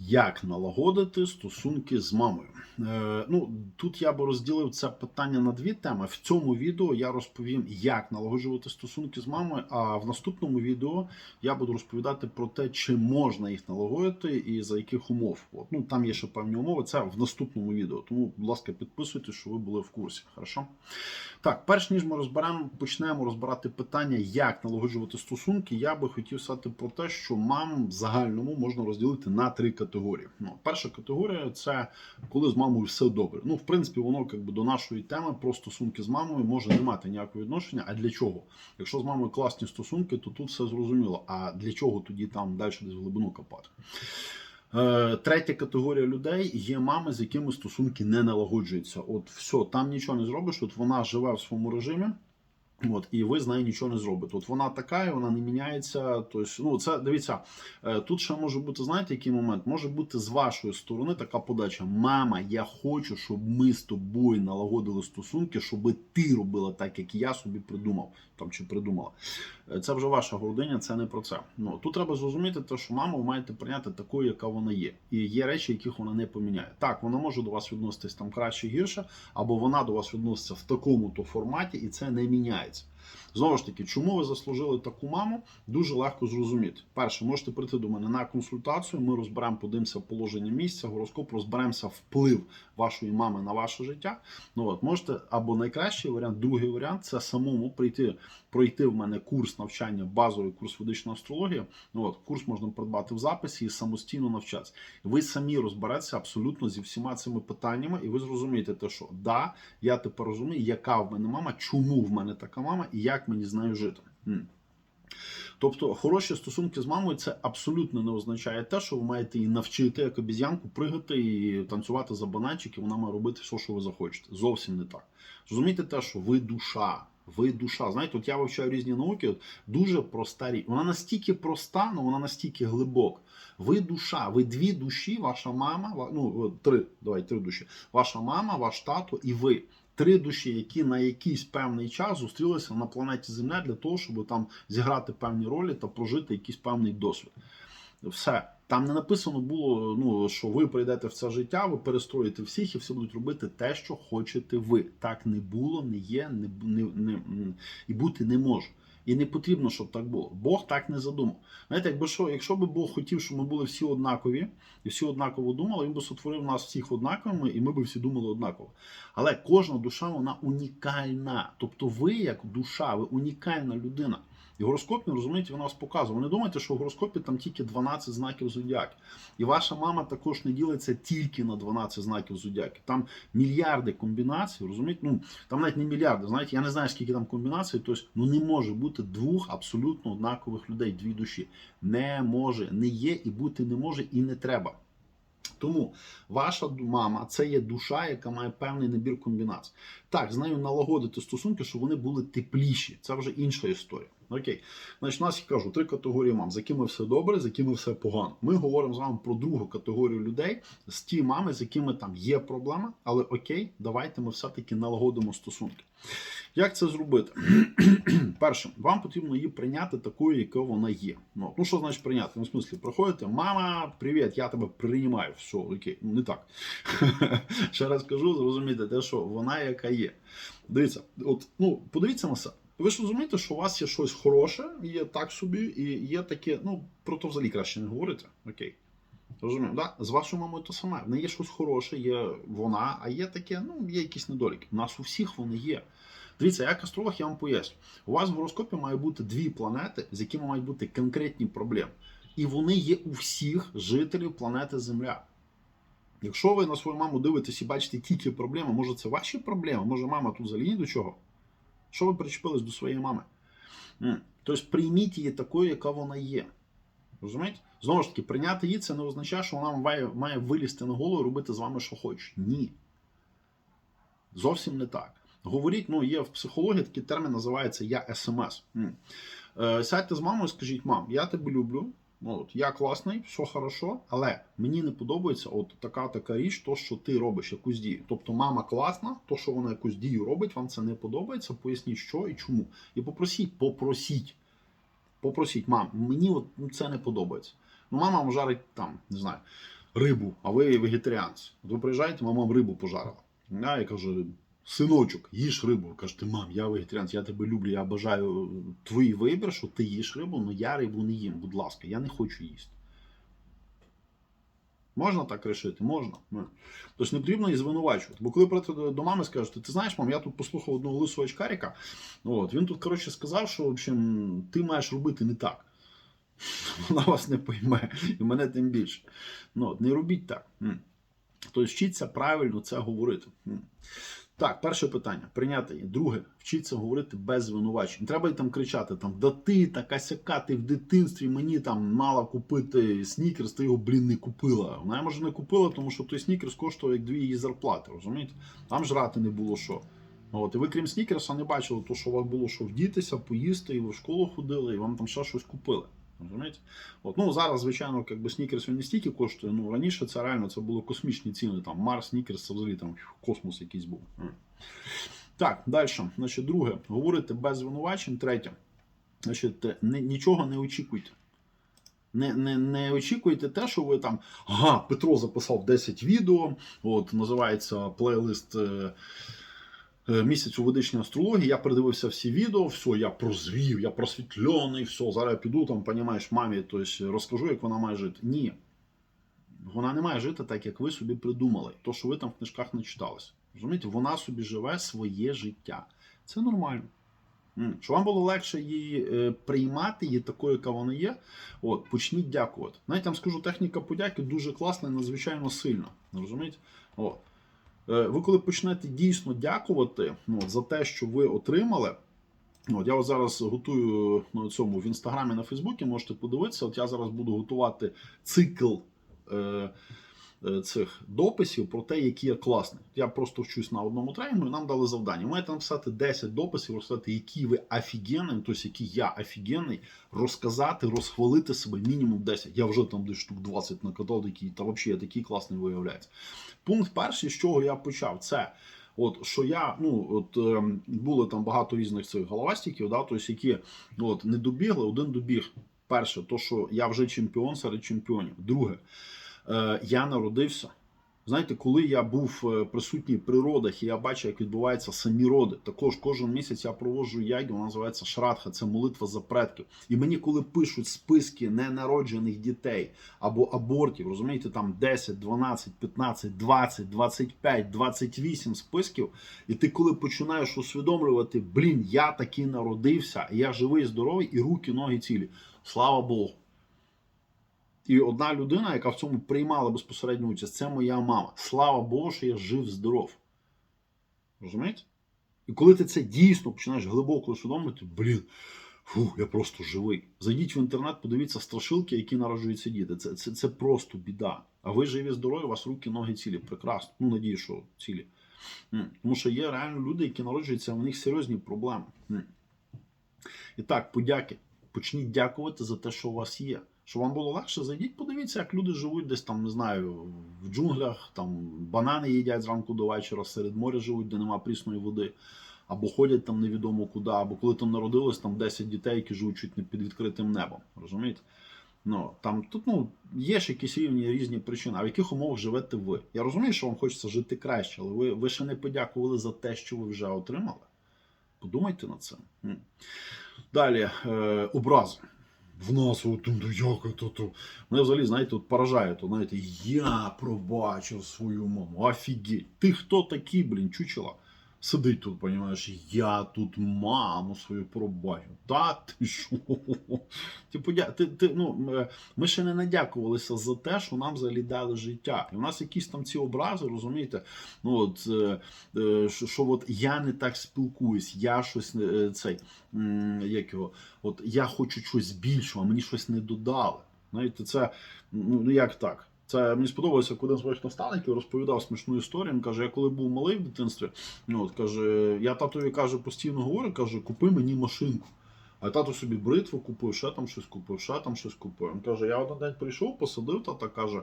Як налагодити стосунки з мамою? Е, ну тут я би розділив це питання на дві теми. В цьому відео я розповім, як налагоджувати стосунки з мамою. А в наступному відео я буду розповідати про те, чи можна їх налагодити і за яких умов. От, ну там є ще певні умови. Це в наступному відео. Тому, будь ласка, підписуйтесь, щоб ви були в курсі. Хорошо? Так, перш ніж ми розберемо, почнемо розбирати питання, як налагоджувати стосунки. Я би хотів сказати про те, що мам в загальному можна розділити на три категорії. Ну, перша категорія це коли з мамою все добре. Ну, в принципі, воно якби до нашої теми про стосунки з мамою може не мати ніякого відношення. А для чого? Якщо з мамою класні стосунки, то тут все зрозуміло. А для чого тоді там далі десь в глибину копати? Е, Третя категорія людей є мами, з якими стосунки не налагоджуються. От все, там нічого не зробиш. От вона живе в своєму режимі. От, і ви з нею нічого не зробите. От вона така, і вона не міняється. Тобто, ну це дивіться, е, тут ще може бути, знаєте, який момент? Може бути з вашої сторони така подача: Мама, я хочу, щоб ми з тобою налагодили стосунки, щоб ти робила так, як я собі придумав там чи придумала. Е, Це вже ваша гординя, це не про це. Ну тут треба зрозуміти, те, що маму ви маєте прийняти такою, яка вона є. І є речі, яких вона не поміняє. Так, вона може до вас відноситись там краще гірше, або вона до вас відноситься в такому-то форматі, і це не міняється. Знову ж таки, чому ви заслужили таку маму, дуже легко зрозуміти. Перше, можете прийти до мене на консультацію. Ми розберемо, подивимося положення місця, гороскоп, розберемося вплив вашої мами на ваше життя. Ну от можете або найкращий варіант, другий варіант це самому прийти, пройти в мене курс навчання, базовий курс ведичної астрології. Ну от курс можна придбати в записі і самостійно навчатися. Ви самі розберетеся абсолютно зі всіма цими питаннями, і ви зрозумієте, те, що да, я тепер розумію, яка в мене мама, чому в мене така мама як мені з нею жити. Тобто хороші стосунки з мамою це абсолютно не означає те, що ви маєте її навчити як обіз'янку пригати і танцювати за бананчик, і вона має робити все, що ви захочете. Зовсім не так. Зрозумійте те, що ви душа. Ви душа. Знаєте, от я вивчаю різні науки, от дуже проста річ. Вона настільки проста, але вона настільки глибока. Ви душа, ви дві душі, ваша мама, ну три, давай, три душі. Ваша мама, ваш тато і ви. Три душі, які на якийсь певний час зустрілися на планеті Земля для того, щоб там зіграти певні ролі та прожити якийсь певний досвід. Все. Там не написано було, ну, що ви прийдете в це життя, ви перестроїте всіх і всі будуть робити те, що хочете ви. Так не було, не є, не, не, не, і бути не може. І не потрібно, щоб так було. Бог так не задумав. Знаєте, якби що, якщо би Бог хотів, щоб ми були всі однакові, і всі однаково думали, він би сотворив нас всіх однаковими, і ми би всі думали однаково. Але кожна душа вона унікальна. Тобто ви, як душа, ви унікальна людина. І гороскоп, ну, розумієте, він вас показує. Ви не думайте, що в гороскопі там тільки 12 знаків зодіаки. І ваша мама також не ділиться тільки на 12 знаків зодіаки. Там мільярди комбінацій, розумієте? Ну, там навіть не мільярди. Знаєте, я не знаю, скільки там комбінацій, тобто ну не може бути двох абсолютно однакових людей, дві душі. Не може, не є і бути не може, і не треба. Тому ваша мама це є душа, яка має певний набір комбінацій. Так, з нею налагодити стосунки, щоб вони були тепліші. Це вже інша історія. Окей, значить, у нас я кажу три категорії мам, з якими все добре, з якими все погано. Ми говоримо з вами про другу категорію людей, з ті мами, з якими там є проблема, але окей, давайте ми все-таки налагодимо стосунки. Як це зробити? Перше, вам потрібно її прийняти такою, якою вона є. Ну, ну що значить прийняти? Ну, в смислі, приходите, мама, привіт, я тебе приймаю. Все, окей, ну не так. Ще раз кажу, зрозумійте те, що вона яка є. Дивіться, от, ну, подивіться на це. Ви ж розумієте, що у вас є щось хороше, є так собі, і є таке, ну, про то взагалі краще не говорити. Окей. Розумію, да? З вашою мамою то саме. В неї є щось хороше, є вона, а є таке, ну, є якісь недоліки. У нас у всіх вони є. Дивіться, як астролог, я вам поясню. У вас в гороскопі має бути дві планети, з якими мають бути конкретні проблеми. І вони є у всіх жителів планети Земля. Якщо ви на свою маму дивитесь і бачите тільки проблеми, може це ваші проблеми, може мама тут взагалі ні до чого. Що ви причепились до своєї мами? Тобто прийміть її такою, яка вона є. Розумієте? Знову ж таки, прийняти її це не означає, що вона має, має вилізти на голову і робити з вами, що хоче. Ні. Зовсім не так. Говоріть, ну, є в психології такий термін називається я СМС. Е, Сядьте з мамою і скажіть, мам, я тебе люблю. Ну, От, я класний, все хорошо, але мені не подобається от така така річ, то, що ти робиш якусь дію. Тобто мама класна, то, що вона якусь дію робить, вам це не подобається, поясніть, що і чому. І попросіть, попросіть. Попросіть, мам, мені от ну, це не подобається. Ну, мама вам жарить там, не знаю, рибу, а ви вегетаріанці. От ви приїжджаєте, мама вам рибу пожарила. Я кажу, синочок, їж рибу. Кажете, мам, я вегетаріанець, я тебе люблю, я бажаю твій вибір, що ти їш рибу, але я рибу не їм, будь ласка, я не хочу їсти. Можна так рішити? Можна. Ну. Тобто не потрібно і звинувачувати. Бо коли прийти до мами скажете, ти знаєш, мам, я тут послухав одного лисого очкаріка, от, він тут, коротше, сказав, що в общем, ти маєш робити не так. Вона вас не пойме, і мене тим більше. Ну, от, не робіть так. Тобто вчіться правильно це говорити. Так, перше питання прийняти. Друге, вчіться говорити без звинувачень. Треба й там кричати: там, да ти така сяка, ти в дитинстві мені там мала купити снікерс, ти його, блін, не купила. Вона може не купила, тому що той снікерс коштував як дві її зарплати, розумієте? Там жрати не було що. От, і ви, крім снікерса, не бачили, то, що у вас було що вдітися, поїсти, і ви в школу ходили, і вам там ще щось купили. Розумієте? От, ну, зараз, звичайно, як би снікерс він не стільки коштує. Ну, раніше це реально це було космічні ціни. Там Марс, снікерс, це взагалі там космос якийсь був. Так, далі. Значить, друге, говорити без звинувачень. Третє. Значить, не, нічого не очікуйте. Не, не, не очікуйте те, що ви там. Ага, Петро записав 10 відео. От, називається плейлист. е, Місяць у ведичній астрології, я передивився всі відео, все, я прозрів, я просвітлений, все, зараз я піду там, понімаєш, мамі, тобто розкажу, як вона має жити. Ні. Вона не має жити так, як ви собі придумали. То, що ви там в книжках не читалися. Розумієте, вона собі живе своє життя. Це нормально. Щоб вам було легше її е, приймати, її такою, яка вона є. От, почніть дякувати. Навіть там скажу, техніка подяки дуже класна і надзвичайно сильна. Розумієте? От. Е, ви коли почнете дійсно дякувати ну, за те, що ви отримали. От я от зараз готую на цьому в інстаграмі на Фейсбуці, можете подивитися. От я зараз буду готувати цикл е, е, цих дописів про те, які я класний. Я просто вчусь на одному тренінгу, і нам дали завдання. Ви маєте написати 10 дописів, розказати, які ви офігенний, тобто який я офігенний, розказати, розхвалити себе мінімум 10. Я вже там десь штук 20 накатав, які та взагалі я такий класний виявляється. Пункт перший, з чого я почав, це. От що я, ну от е, були там багато різних цих головастиків, да, тобто, які от не добігли, один добіг. Перше, то що я вже чемпіон серед чемпіонів. Друге, е, я народився. Знаєте, коли я був е, присутній в природах і я бачив, як відбуваються самі роди, також кожен місяць я проводжу ягі, вона називається Шрадха, це молитва за предків. І мені, коли пишуть списки ненароджених дітей або абортів, розумієте, там 10, 12, 15, 20, 25, 28 списків, і ти коли починаєш усвідомлювати, блін, я таки народився, я живий, здоровий, і руки, ноги цілі. Слава Богу. І одна людина, яка в цьому приймала безпосередню участь, це моя мама. Слава Богу, що я жив здоров. Розумієте? І коли ти це дійсно починаєш глибоко усвідомлювати, блін, фу, я просто живий. Зайдіть в інтернет, подивіться страшилки, які народжуються діти. Це, це, це просто біда. А ви живі, здорові, у вас руки, ноги цілі. Прекрасно. Ну, надію, що цілі. Тому що є реально люди, які народжуються, у них серйозні проблеми. І так, подяки. Почніть дякувати за те, що у вас є. Щоб вам було легше, зайдіть, подивіться, як люди живуть десь там, не знаю, в джунглях, там банани їдять зранку до вечора, серед моря живуть, де нема прісної води, або ходять там невідомо куди, або коли там народилось там 10 дітей, які живуть чуть не під відкритим небом. Розумієте? Ну, там тут ну, є ж якісь рівні різні причини. А в яких умовах живете ви? Я розумію, що вам хочеться жити краще, але ви, ви ще не подякували за те, що ви вже отримали. Подумайте над цим. Далі, е, образи. В нас от, ну, як то, то. Мене взагалі, знаєте, от поражає, то, знаєте, я пробачив свою маму. Офігеть. Ти хто такий, блін, чучела? Сидить тут, розумієш, я тут маму свою пробачив. Та ти що? Типу, ти, ти, ну, е, ми ще не надякувалися за те, що нам взагалі дали життя. І у нас якісь там ці образи, розумієте? Ну, от, е, е, що, що от я не так спілкуюсь, я щось цей, як його, от я хочу щось більшого, а мені щось не додали. Знаєте, це ну ну, як так? Це мені сподобалося, коли один з моїх наставників розповідав смішну історію. Він каже: я коли був малий в дитинстві, ну от каже, я татові каже, постійно говорю, каже, купи мені машинку. А тато собі бритву купив, ще там щось купив, ще там щось купив. Він каже, я один день прийшов, посадив тата, каже,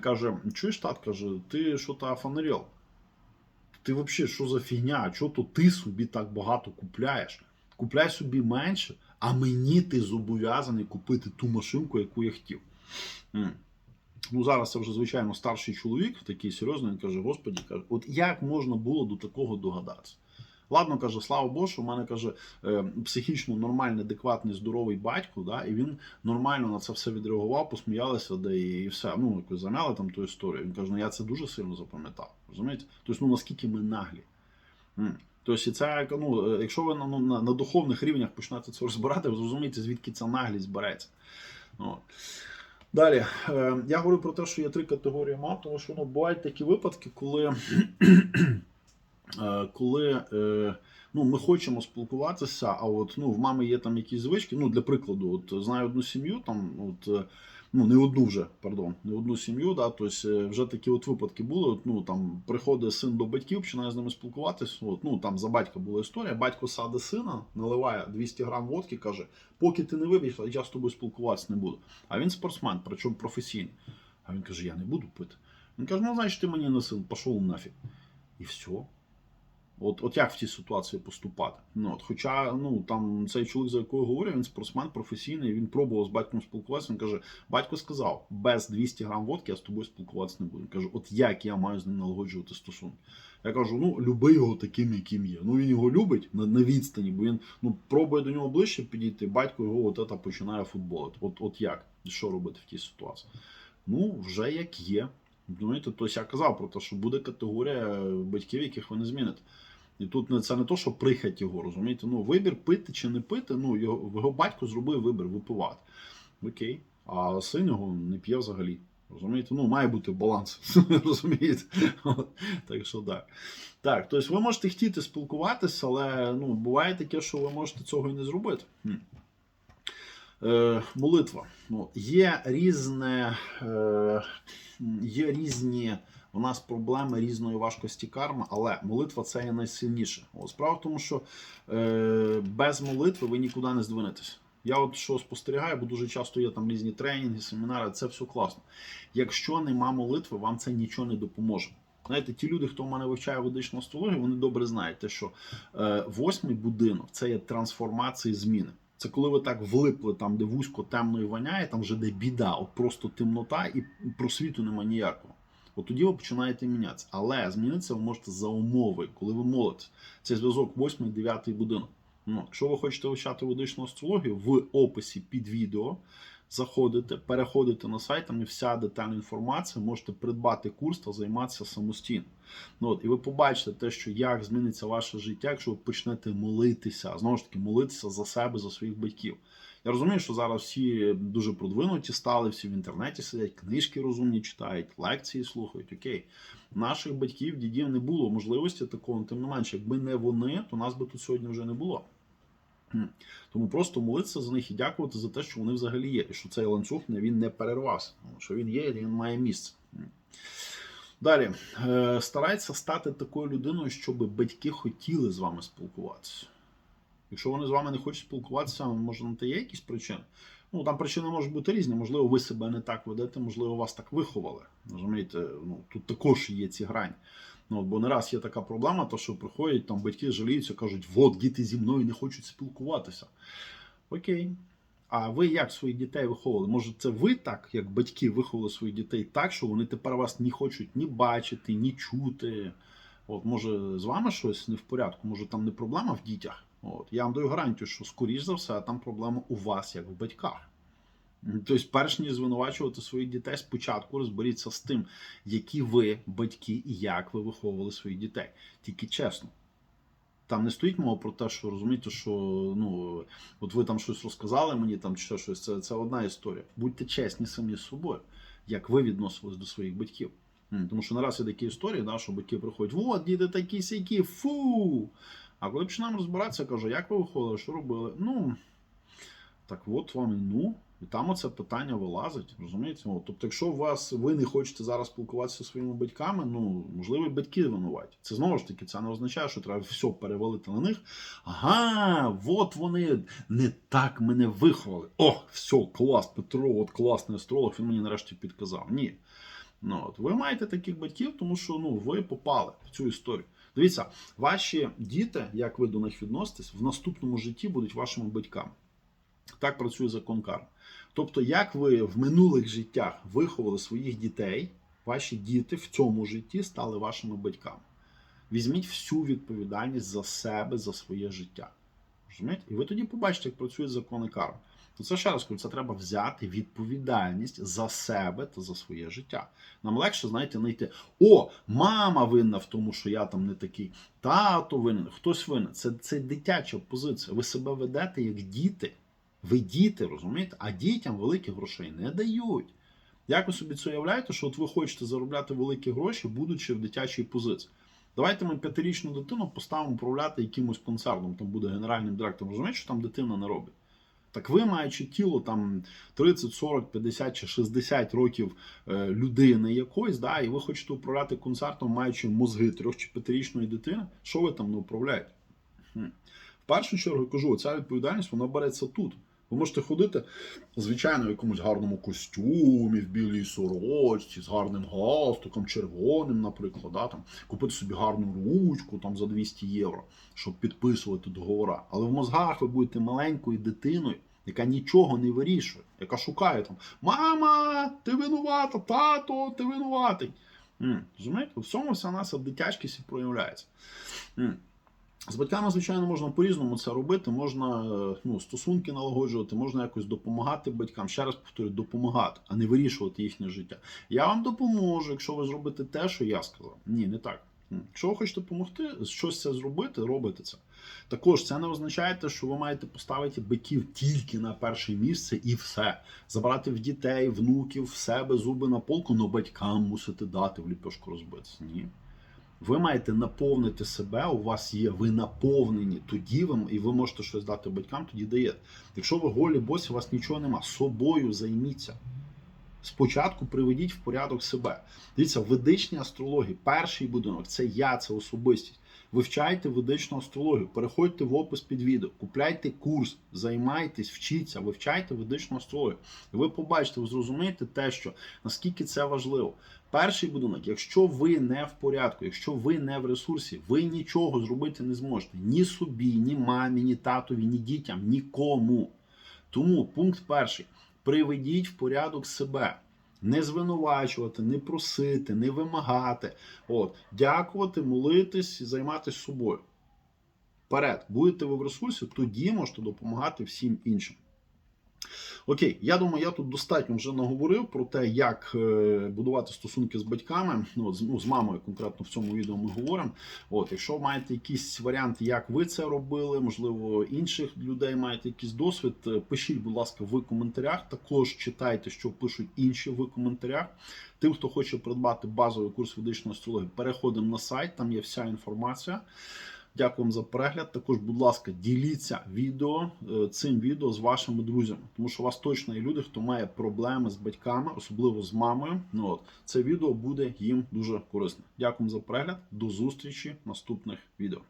каже, чуєш, тат, каже, ти що то фанерел? Ти взагалі що за фігня? Чого то ти собі так багато купляєш? Купляй собі менше, а мені ти зобов'язаний купити ту машинку, яку я хотів. Ну, зараз це вже, звичайно, старший чоловік, такий серйозний, він каже: Господі, каже, от як можна було до такого догадатися? Ладно, каже, слава Богу, що в мене каже е, психічно нормальний, адекватний, здоровий батько, да, і він нормально на це все відреагував, посміялися, де і, і все. Ну, якось замяли там ту історію. Він каже, ну я це дуже сильно запам'ятав. Розумієте? Тобто, ну наскільки ми наглі. Тобто, це, ну, е, якщо ви ну, на, на духовних рівнях почнете це розбирати, ви зрозумієте, звідки ця наглість береться. От. Далі, е, я говорю про те, що є три категорії мап, тому що ну, бувають такі випадки, коли, е, коли е, ну, ми хочемо спілкуватися, а от ну, в мами є там якісь звички. Ну, для прикладу, от знаю одну сім'ю, там, от, ну, не одну вже, пардон, не одну сім'ю, да, тобто вже такі от випадки були. От, ну, там, приходить син до батьків, починає з ними спілкуватися. От, ну, там за батька була історія. Батько саде сина, наливає 200 грам водки, каже, поки ти не вип'єш, я з тобою спілкуватися не буду. А він спортсмен, причому професійний. А він каже: Я не буду пити. Він каже, ну значить ти мені не син, пішов нафіг. І все. От, от як в цій ситуації поступати? Ну, от, хоча ну, там цей чоловік, за якого говорю, він спортсмен професійний, він пробував з батьком спілкуватися. Він каже: батько сказав, без 200 грам водки я з тобою спілкуватися не буду. Він каже, от як я маю з ним налагоджувати стосунки? Я кажу: ну люби його таким, яким є. Ну він його любить на, на відстані, бо він ну пробує до нього ближче підійти. Батько його от ета починає футболити. От, от як? Що робити в тій ситуації? Ну, вже як є. Розумієте, тобто я казав про те, що буде категорія батьків, яких ви не зміните. І тут це не то, що прихать його, розумієте? Ну, вибір пити чи не пити, ну, його, його батько зробив вибір випивати. Окей. А син його не п'є взагалі. Розумієте? Ну, має бути баланс. Розумієте? Так що так. Так, тобто ви можете хотіти спілкуватися, але ну, буває таке, що ви можете цього і не зробити. Хм. Е, молитва. Ну, є різне, е, є різні у нас проблеми різної важкості карми, але молитва це є найсильніше. От, справа в тому, що е, без молитви ви нікуди не здвинетесь. Я от що спостерігаю, бо дуже часто є там різні тренінги, семінари, це все класно. Якщо нема молитви, вам це нічого не допоможе. Знаєте, ті люди, хто в мене вивчає ведичну астрологію, вони добре знають, те, що е, восьмий будинок це є трансформації зміни. Це коли ви так влипли там, де вузько темно і воняє, там вже де біда, от просто темнота і просвіту нема ніякого. От тоді ви починаєте мінятися. Але змінитися ви можете за умови, коли ви молитесь. Це зв'язок 8 9 будинок. Ну, якщо ви хочете вивчати ведичну астрологію, в описі під відео заходите, переходите на сайт, там і вся детальна інформація, можете придбати курс та займатися самостійно. Ну, от, і ви побачите те, що як зміниться ваше життя, якщо ви почнете молитися, знову ж таки, молитися за себе, за своїх батьків. Я розумію, що зараз всі дуже продвинуті стали, всі в інтернеті сидять, книжки розумні читають, лекції слухають. Окей, наших батьків, дідів не було можливості такого, тим не менше, якби не вони, то нас би тут сьогодні вже не було. Тому просто молитися за них і дякувати за те, що вони взагалі є, і що цей ланцюг він не перервався, що він є, і він має місце. Далі Е, старайтеся стати такою людиною, щоб батьки хотіли з вами спілкуватися. Якщо вони з вами не хочуть спілкуватися, може на те є якісь причини. Ну там причини можуть бути різні. Можливо, ви себе не так ведете, можливо, вас так виховали. Розумієте, ну тут також є ці грані. Ну, бо не раз є така проблема, то що приходять там батьки жаліються, кажуть, от діти зі мною не хочуть спілкуватися. Окей. А ви як своїх дітей виховували? Може, це ви так, як батьки, виховували своїх дітей так, що вони тепер вас не хочуть ні бачити, ні чути. От, може, з вами щось не в порядку, може там не проблема в дітях. От, я вам даю гарантію, що скоріш за все там проблема у вас, як в батьках. Тобто, перш ніж звинувачувати своїх дітей, спочатку розберіться з тим, які ви батьки і як ви виховували своїх дітей. Тільки чесно. Там не стоїть мова про те, що розумієте, що ну от ви там щось розказали мені, там чи щось. Це, це одна історія. Будьте чесні самі з собою, як ви відносились до своїх батьків. Тому що нараз є такі історії, да, що батьки приходять, от діти такі сякі, фу. А коли починаємо розбиратися, кажу, як ви виходили, що робили? Ну так от вам і ну. І там оце питання вилазить, розумієте? От, тобто, якщо у вас ви не хочете зараз спілкуватися зі своїми батьками, ну можливо, і батьки винуваті. Це знову ж таки, це не означає, що треба все перевалити на них. Ага, от вони не так мене виховали. О, все, клас, Петро, от класний астролог, він мені нарешті підказав. Ні. Ну, от, ви маєте таких батьків, тому що ну, ви попали в цю історію. Дивіться, ваші діти, як ви до них відноситесь, в наступному житті будуть вашими батьками. Так працює закон карми. Тобто, як ви в минулих життях виховали своїх дітей, ваші діти в цьому житті стали вашими батьками. Візьміть всю відповідальність за себе, за своє життя. Розумієте? І ви тоді побачите, як працюють закони карми. То це ще раз кажу, це треба взяти відповідальність за себе та за своє життя. Нам легше, знаєте, знайти: о, мама винна в тому, що я там не такий, тато винен, хтось винен. Це, це дитяча позиція. Ви себе ведете як діти. Ви діти, розумієте? А дітям великих грошей не дають. Як ви собі це уявляєте, що от ви хочете заробляти великі гроші, будучи в дитячій позиції? Давайте ми п'ятирічну дитину поставимо управляти якимось концерном, там буде генеральним директором. Розумієте, що там дитина не робить? Так ви, маючи тіло там 30, 40, 50 чи 60 років е, людини якоїсь, да, і ви хочете управляти концертом, маючи мозги трьох чи п'ятирічної дитини, що ви там не управляєте? В першу чергу кажу, ця відповідальність вона береться тут. Ви можете ходити, звичайно, в якомусь гарному костюмі, в білій сорочці, з гарним галстуком, червоним, наприклад, да, там, купити собі гарну ручку там, за 200 євро, щоб підписувати договори. Але в мозгах ви будете маленькою дитиною, яка нічого не вирішує, яка шукає там Мама, ти винувата, тато, ти винуватий. Розумієте? В цьому вся наша дитячкість проявляється. З батьками, звичайно, можна по-різному це робити. Можна е, ну, стосунки налагоджувати, можна якось допомагати батькам. Ще раз повторюю, допомагати, а не вирішувати їхнє життя. Я вам допоможу, якщо ви зробите те, що я сказав. Ні, не так. Якщо ви хочете допомогти, щось це зробити, робите це. Також це не означає, що ви маєте поставити батьків тільки на перше місце і все. Забрати в дітей, внуків, в себе зуби на полку, але батькам мусите дати в ліпешку розбитися. Ні. Ви маєте наповнити себе, у вас є, ви наповнені, тоді ви і ви можете щось дати батькам, тоді даєте. Якщо ви голі босі, у вас нічого нема, собою займіться. Спочатку приведіть в порядок себе. Дивіться, в ведичній астрології перший будинок це я, це особистість. Вивчайте ведичну астрологію, переходьте в опис під відео, купляйте курс, займайтесь, вчіться, вивчайте ведичну астрологію. І ви побачите, ви зрозумієте те, що наскільки це важливо. Перший будинок, якщо ви не в порядку, якщо ви не в ресурсі, ви нічого зробити не зможете. Ні собі, ні мамі, ні татові, ні дітям, нікому. Тому пункт перший: приведіть в порядок себе. Не звинувачувати, не просити, не вимагати. От, дякувати, молитись, і займатися собою. Вперед, будете ви в ресурсі, тоді можете допомагати всім іншим. Окей, я думаю, я тут достатньо вже наговорив про те, як е, будувати стосунки з батьками. Ну, з- ну, з мамою конкретно в цьому відео ми говоримо. От, якщо маєте якісь варіанти, як ви це робили, можливо, інших людей маєте якийсь досвід, е, пишіть, будь ласка, в коментарях. Також читайте, що пишуть інші в коментарях. Тим, хто хоче придбати базовий курс ведичної астрології, переходимо на сайт, там є вся інформація. Дякую за перегляд. Також, будь ласка, діліться відео е, цим відео з вашими друзями, тому що у вас точно є люди, хто має проблеми з батьками, особливо з мамою. Ну от це відео буде їм дуже корисне. Дякую за перегляд. До зустрічі в наступних відео.